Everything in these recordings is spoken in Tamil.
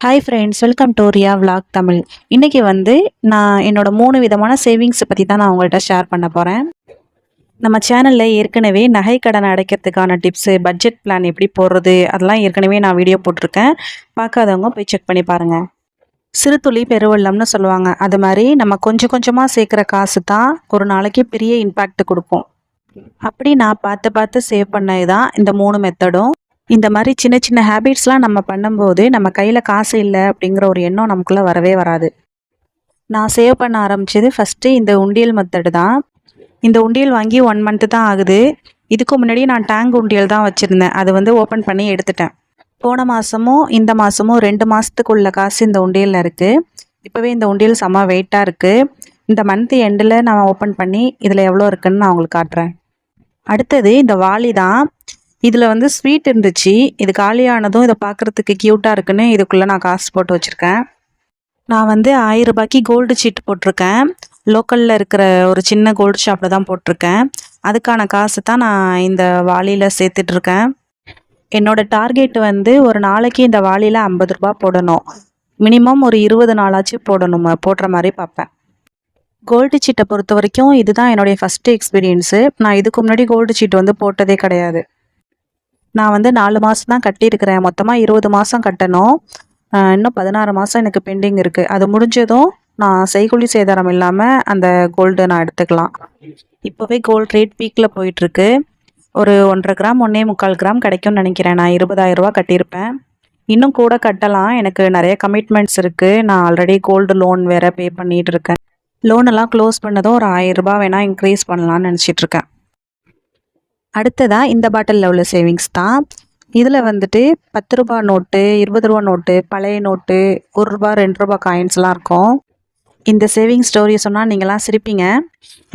Hi friends welcome to Riya vlog Tamil இன்றைக்கி வந்து நான் என்னோட மூணு விதமான சேவிங்ஸை பற்றி தான் நான் உங்கள்கிட்ட ஷேர் பண்ண போகிறேன் நம்ம சேனலில் ஏற்கனவே நகை கடன் அடைக்கிறதுக்கான டிப்ஸு பட்ஜெட் பிளான் எப்படி போடுறது அதெல்லாம் ஏற்கனவே நான் வீடியோ போட்டிருக்கேன். பார்க்காதவங்க போய் செக் பண்ணி பாருங்கள் சிறு துளி பெருவெள்ளம்னு சொல்லுவாங்க. அது மாதிரி நம்ம கொஞ்சம் கொஞ்சமாக சேர்க்குற காசு தான் ஒரு நாளைக்கு பெரிய இம்பேக்ட் கொடுக்கும். அப்படி நான் பார்த்து பார்த்து சேவ் பண்ணது தான் இந்த மூணு மெத்தடும் இந்த மாதிரி சின்ன சின்ன ஹேபிட்ஸ்லாம் நம்ம பண்ணும்போது நம்ம கையில் காசு இல்லை அப்படிங்கிற ஒரு எண்ணம் நமக்குள்ளே வரவே வராது. நான் சேவ் பண்ண ஆரம்பிச்சது ஃபஸ்ட்டு இந்த உண்டியல் மெத்தடு தான். இந்த உண்டியல் வாங்கி ஒன் மந்த்து தான் ஆகுது. இதுக்கு முன்னாடி நான் டேங்க் உண்டியல் தான் வச்சுருந்தேன். அது வந்து ஓப்பன் பண்ணி எடுத்துட்டேன். போன மாதமும் இந்த மாதமும் ரெண்டு மாதத்துக்குள்ள காசு இந்த உண்டியலில் இருக்குது இப்போவே இந்த உண்டியல் செம்ம வெயிட்டாக இருக்குது இந்த மந்த் எண்டில் நான் ஓப்பன் பண்ணி இதில் எவ்வளோ இருக்குன்னு நான் உங்களுக்கு காட்டுறேன். அடுத்தது இந்த வாளி தான். இதில் வந்து ஸ்வீட் இருந்துச்சு. இது காலியானதும் இதை பார்க்குறதுக்கு க்யூட்டாக இருக்குன்னு இதுக்குள்ளே நான் காசு போட்டு வச்சுருக்கேன். நான் வந்து ஆயிரம் ரூபாய்க்கு கோல்டு சீட் போட்டிருக்கேன். லோக்கலில் இருக்கிற ஒரு சின்ன கோல்டு ஷாப்பில் தான் போட்டிருக்கேன். அதுக்கான காசு தான் நான் இந்த வாளியில் சேர்த்துட்ருக்கேன் என்னோடய டார்கெட் வந்து ஒரு நாளைக்கு இந்த வாளியில் ஐம்பது ரூபா போடணும். மினிமம் ஒரு இருபது நாளாச்சும் போடணும் போடுற மாதிரி பார்ப்பேன். கோல்டு சீட்டை பொறுத்த வரைக்கும் இதுதான் என்னுடைய ஃபஸ்ட்டு எக்ஸ்பீரியன்ஸு நான் இதுக்கு முன்னாடி கோல்டு சீட் வந்து போட்டதே கிடையாது. நான் வந்து நாலு மாதம் தான் கட்டியிருக்கிறேன். மொத்தமாக இருபது மாதம் கட்டணும். இன்னும் பதினாறு மாதம் எனக்கு பெண்டிங் இருக்குது அது முடிஞ்சதும் நான் செய்கூலி சேதாரம் இல்லாமல் அந்த கோல்டு நான் எடுத்துக்கலாம். இப்போவே கோல்டு ரேட் பீக்கில் போயிட்டுருக்கு. ஒரு ஒன்றரை கிராம் ஒன்றே முக்கால் கிராம் கிடைக்கும்னு நினைக்கிறேன். நான் இருபதாயிரம் கட்டியிருப்பேன். இன்னும் கூட கட்டலாம். எனக்கு நிறைய கமிட்மெண்ட்ஸ் இருக்குது நான் ஆல்ரெடி கோல்டு லோன் வேறு பே பண்ணிகிட்டு இருக்கேன். லோனெல்லாம் க்ளோஸ் பண்ணதும் ஒரு ஆயிரம் வேணால் இன்க்ரீஸ் பண்ணலான்னு நினச்சிட்ருக்கேன் அடுத்ததாக இந்த பாட்டிலில் உள்ள சேவிங்ஸ் தான். இதில் வந்துட்டு பத்து ரூபா நோட்டு இருபது ரூபா நோட்டு பழைய நோட்டு ஒரு ரூபா ரெண்டு ரூபா காயின்ஸ்லாம் இருக்கும். இந்த சேவிங் ஸ்டோரி சொன்னால் நீங்களாம் சிரிப்பீங்க.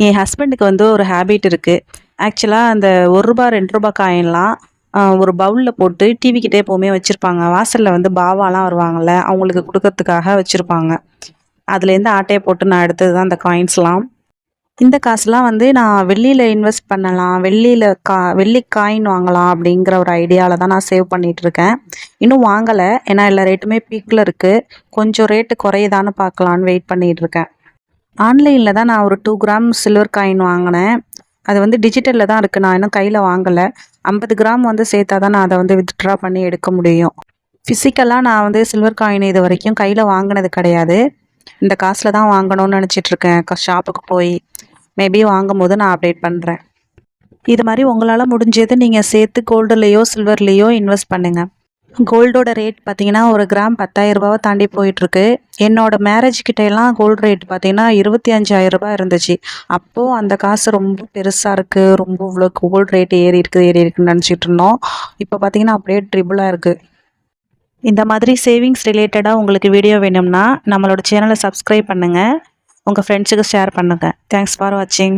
என் ஹஸ்பண்டுக்கு வந்து ஒரு ஹேபிட் இருக்குது ஆக்சுவலாக அந்த ஒரு ரூபா ரெண்டு ரூபா காயின்லாம் ஒரு பவுலில் போட்டு டிவி கிட்டே எப்போவுமே வச்சுருப்பாங்க. வாசலில் வந்து பாவாலாம் வருவாங்கள்ல அவங்களுக்கு கொடுக்கறதுக்காக வச்சுருப்பாங்க. அதுலேருந்து ஆட்டையை போட்டு நான் எடுத்தது தான் அந்த காயின்ஸ்லாம் இந்த காசுலாம் வந்து நான் வெள்ளியில் இன்வெஸ்ட் பண்ணலாம் வெள்ளியில் கா வெள்ளி காயின் வாங்கலாம் அப்படிங்கிற ஒரு ஐடியாவில் தான் நான் சேவ் பண்ணிகிட்ருக்கேன் இன்னும் வாங்கலை ஏன்னா எல்லா ரேட்டுமே பீக்கில் இருக்குது கொஞ்சம் ரேட்டு குறையுதான்னு பார்க்கலான்னு வெயிட் பண்ணிகிட்ருக்கேன் ஆன்லைனில் தான் நான் ஒரு டூ கிராம் சில்வர் காயின் வாங்கினேன். அது வந்து டிஜிட்டலில் தான் இருக்குது நான் இன்னும் கையில் வாங்கலை. ஐம்பது கிராம் வந்து சேர்த்தா தான் நான் அதை வந்து வித்ட்ரா பண்ணி எடுக்க முடியும். ஃபிசிக்கலாக நான் வந்து சில்வர் காயின் இது வரைக்கும் கையில் வாங்கினது கிடையாது. இந்த காசில் தான் வாங்கணும்னு நினச்சிட்ருக்கேன். ஷாப்புக்கு போய் மேபி வாங்கும் போது நான் அப்டேட் பண்ணுறேன் இது மாதிரி உங்களால் முடிஞ்சது நீங்கள் சேர்த்து கோல்டுலேயோ சில்வர்லேயோ இன்வெஸ்ட் பண்ணுங்கள் கோல்டோட ரேட் பார்த்தீங்கன்னா ஒரு கிராம் பத்தாயிரரூபாவை தாண்டி போயிட்டுருக்கு என்னோடய மேரேஜ் கிட்டையெல்லாம் கோல்டு ரேட் பார்த்தீங்கன்னா இருபத்தி அஞ்சாயிரம் ரூபாய் இருந்துச்சு. அப்போது அந்த காசு ரொம்ப பெருசாக இருக்குது ரொம்ப இவ்வளோ கோல்டு ரேட் ஏறி இருக்குது ஏறி இருக்குன்னு நினச்சிட்டு இருந்தோம். இப்போ பார்த்தீங்கன்னா அப்படியே ட்ரிபிளாக இருக்குது இந்த மாதிரி சேவிங்ஸ் ரிலேட்டடாக உங்களுக்கு வீடியோ வேணும்னா நம்மளோட சேனலை சப்ஸ்கிரைப் பண்ணுங்கள் உங்கள் ஃப்ரெண்ட்ஸுக்கு ஷேர் பண்ணுங்கள் தேங்க்ஸ் ஃபார் வாட்சிங்